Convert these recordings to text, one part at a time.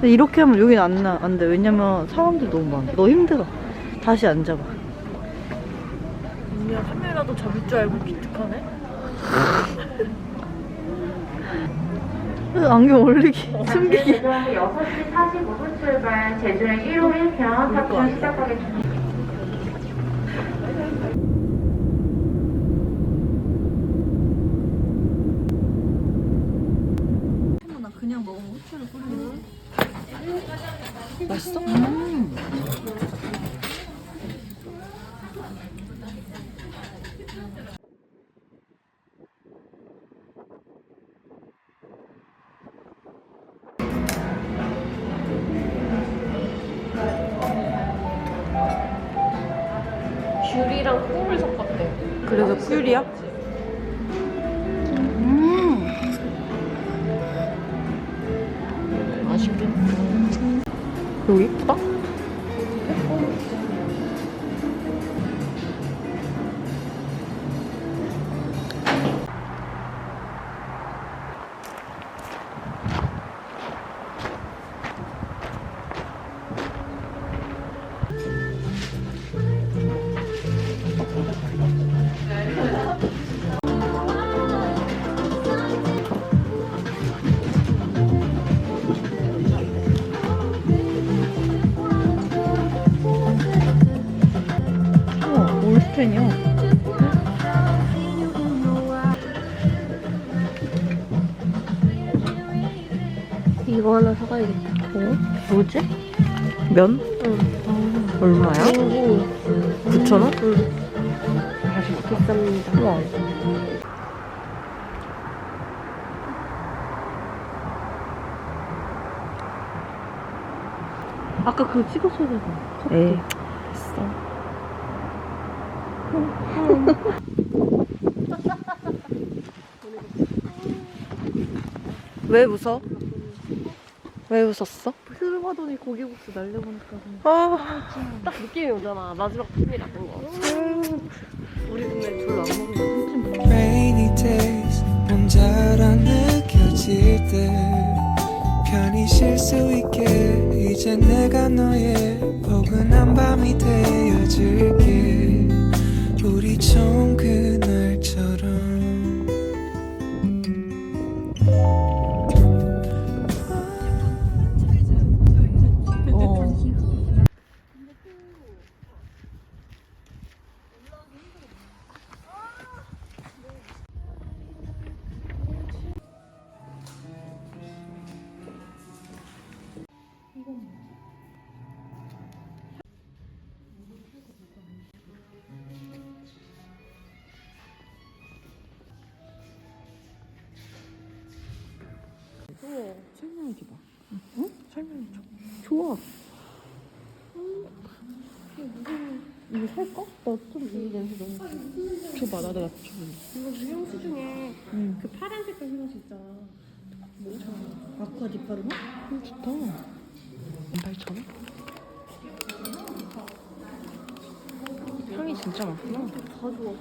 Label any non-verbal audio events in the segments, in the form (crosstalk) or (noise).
근데 이렇게 하면 여긴 안, 나, 안 돼. 왜냐면 사람들 너무 많아. 너 힘들어. 다시 앉아봐. 언니야 카메라도 잡을 줄 알고 기특하네? (laughs) 안경 올리기, 숨기기. 제주항 6시 45분 출발, 제주행 1호 1편 탑승 시작하겠습니다. 그래서 꿀이야? 음. 맛있겠다. 여기 이쁘다? 올스텐이야. 이거 하나 사가야겠다. 어? 뭐지? 면? 응. 얼마야? 그리고 9,000원? 비쌉니다. 우와. 아까 그거 찍었어야 되잖아. 에이. 됐어. (laughs) 왜 웃어? 왜 웃었어? 술 하더니 고기국수 날려보니까 아, 딱 느낌이 오잖아. 마지막 품이 라는 거. 우리 근데 별로 안 먹는 Rainy days 혼자라 느껴질 때 편히 쉴 수 있게 이제 내가 너의 포근한 밤이 되어줄게 우리 좋은 그 줘봐 나도 줘봐 이거 그 향수 중에 응. 그 파란 색깔 향수 있잖아. 아쿠아 디파르마? 음, 좋다 18,000원? 향이 진짜 많구나 다 좋아.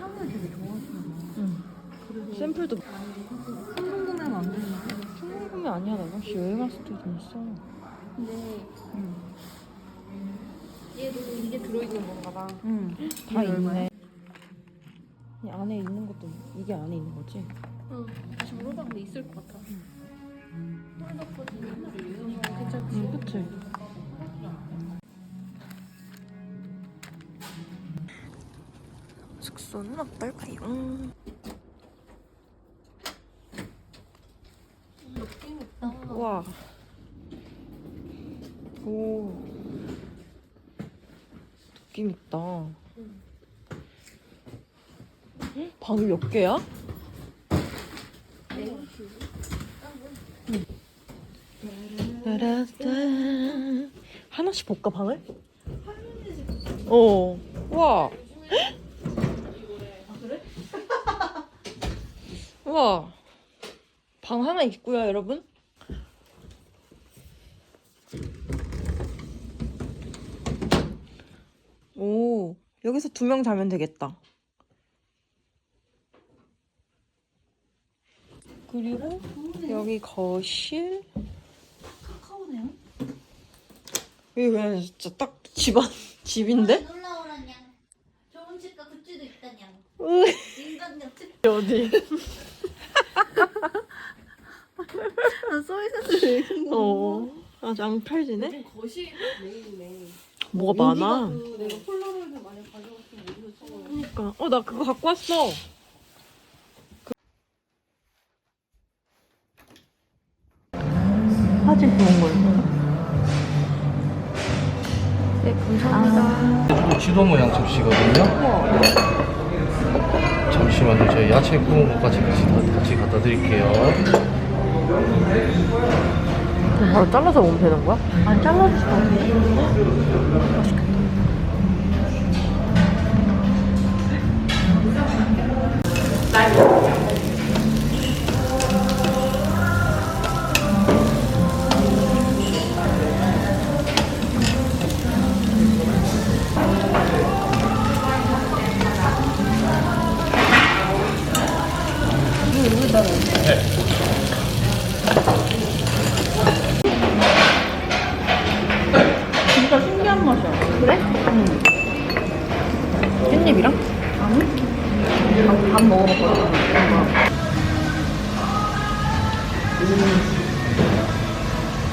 향을 되게 좋아하시나 응 샘플도 충동 구매는 안 되는 충동 구매 아니야 나 혹시 여행 왔을 때좀 있어 근데 응. 얘도 이게 들어있는 건가 봐. 응. 다 있네 이 안에 있는 것도 이게 안에 있는 거지? 응. 다시 물어봤는데 있을 것 같아. 괜찮지? 응 그치 숙소는 어떨까요? 느낌 있다. 와. 오. 느낌 있다. 헉, 방이 몇 개야? 따라따. 하나씩 볼까 방을? 어. 와. (laughs) 와. 방 하나 있고요, 여러분. 오, 여기서 두 명 자면 되겠다. 그리고 여기 거실. 카카오네요? 여기 그냥 진짜 딱 집안 집인데? 놀라 오라냥. 좋은 집과 굿즈도. 으이, 인간력 특. (laughs) 어디? 써있었는데. 어, 아직 안 펼지네? 거실이 메인이네. 뭐가 많아. 그 내가 폴라로이드 많이 가져갔으면 어디서 찍어요? 그러니까 어 나 그거 갖고 왔어. 그... 사진 좋은 거 있어. 네 감사합니다. 지도 모양 접시거든요. 잠시만요. 저희 야채 구운 것까지 같이, 다- 같이 갖다 드릴게요. 바로 잘라서 먹으면 되는 거야? 아니 잘라서 맛있겠다. 진짜 신기한 맛이야. 그래? 응. 깻잎이랑? 아니. 밥, 밥 먹어봤거든.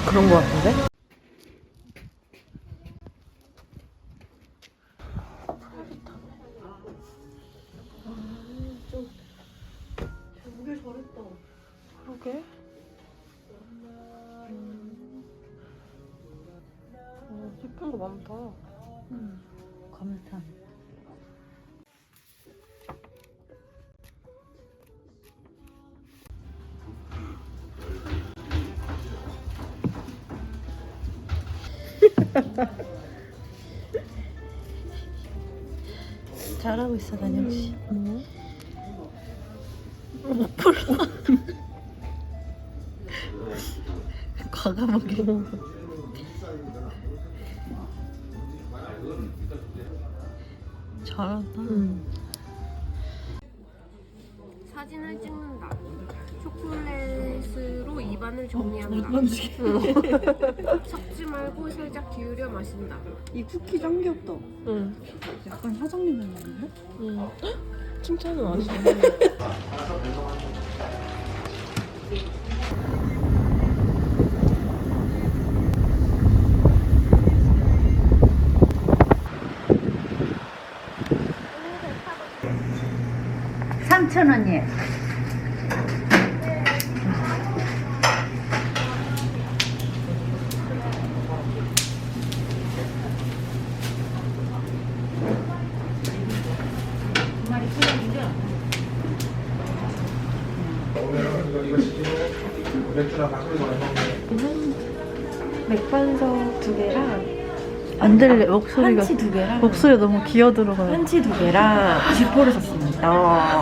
그런 거 같은데? 그러게. 어, 예쁜 거 많다. 감 잘하고 있어, 단영 씨. 뭐? (laughs) 과감하게. 잘한다. 사 (laughs) 정리한다. 섞지 말고 살짝 기울여 마신다. 이 쿠키 짱 귀엽다. 응. 약간 사장님 닮았는데? 응. 칭찬은 아니지. 삼천 원이에요. 맥반석 두 개랑 안 들려 목소리가 한치 두 개랑 목소리 너무 기어 들어가요. 한치 두 개랑 지포를 샀습니다. (laughs)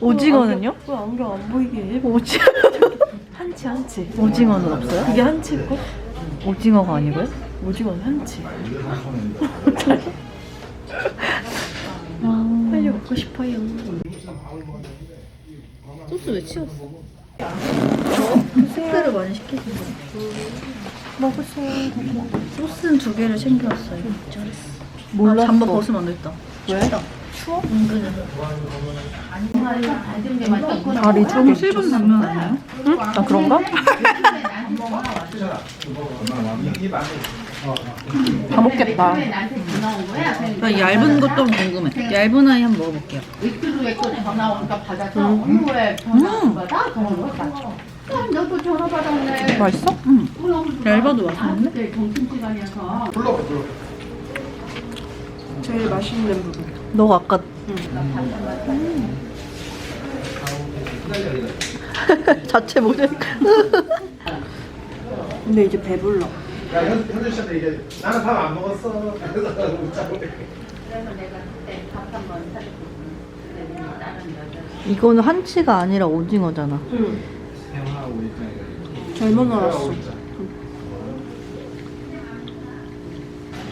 오징어는요? 왜 안경 안 보이게? 오지 (laughs) 한치 한치. 오징어는 없어요? 이게 한치고 오징어가 아니고요? 오징어는 한치. 아, 빨리 먹고 싶어요. 소스 왜 치웠어? 소스를 많이 시키지. 먹으세요. 소스는 두 개를 챙겨왔어요. 잘했어. 몰랐어. 아, 잠바 벗으면 안 됐다. 왜? 추워? 다리 좀 실분 당면 아니에요? 응? 아 그런가? (laughs) 다 먹겠다. 나 얇은 것도 궁금해. 얇은 아이 한번 먹어볼게요. 왜 전화 오니까 받아서 어느 거에 전화 온 거다? 전화를 받아. 그럼 너도 전화 받았네. 맛있어? 얇아도 맛있는데? 제일 맛있는 부분. 너 아까 (laughs) 자체 모델. (laughs) 근데 이제 배불러. 야, 현, 현준 씨한테 이게 나는 밥 안 먹었어. 그래서 웃자고. 그래서 내가 그때 밥 한번. 근데 여자 이거는 한치가 아니라 오징어잖아. 잘못 알았어.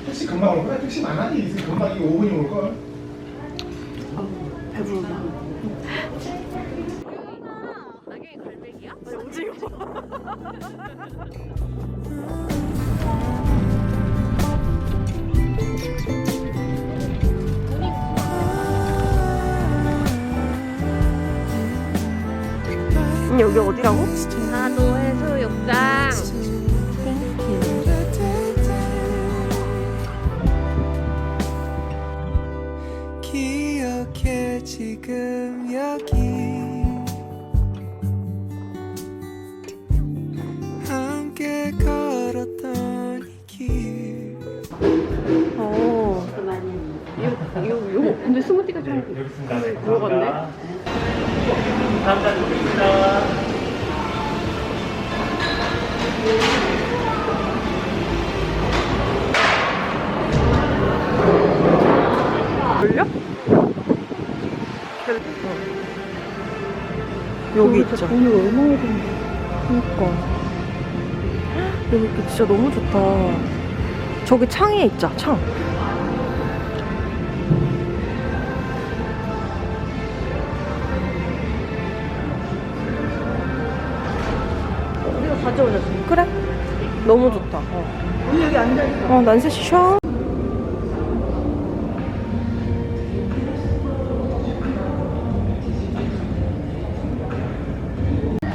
택시 금방 올 거야? 택시 많아지 있으면 금방 이 5분이 올 걸. 배부르다. 어디라고? 하도 해수욕장. 여기 있죠. 오늘 얼마나 된 그니까. 여기 진짜 너무 좋다. 저기 창에 있자, 창. 우리가 가져오자. 그래. 너무 좋다. 어. 우리 여기 앉아있어. 어, 난세 쉬어.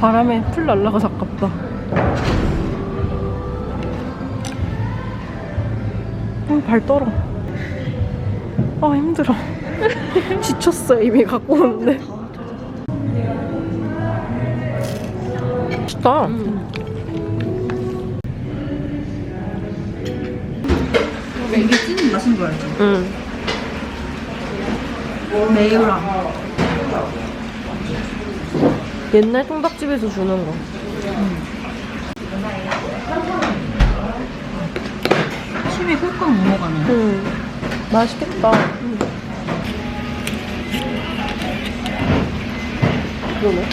바람에 풀 날라가서 아깝다. 어, 발 떨어. 아, 힘들어. (laughs) 지쳤어요, 이미 갖고 오는데. 맛있다. 이게 찐 맛인 거 알죠? 응. 매우랑. 옛날 통닭집에서 주는 거. 침이 꿀꺽 넘어가네. 응. 맛있겠다. 그러네.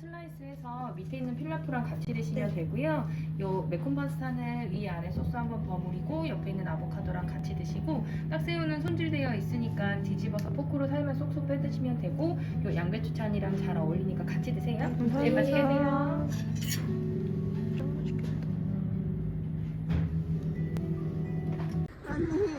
슬라이스해서 밑에 있는 필라프랑 같이 드시면 되고요. 요 매콤 파스타는 위 아래 소스 한번 버무리고 옆에 있는 아보카도랑 같이 드시고 딱새우는 손질되어 있으니까 뒤집어서 포크로 살면 쏙쏙 빼드시면 되고 요 양배추 찬이랑 잘 어울리니까 같이 드세요. 제일 맛있게 드세요. 근데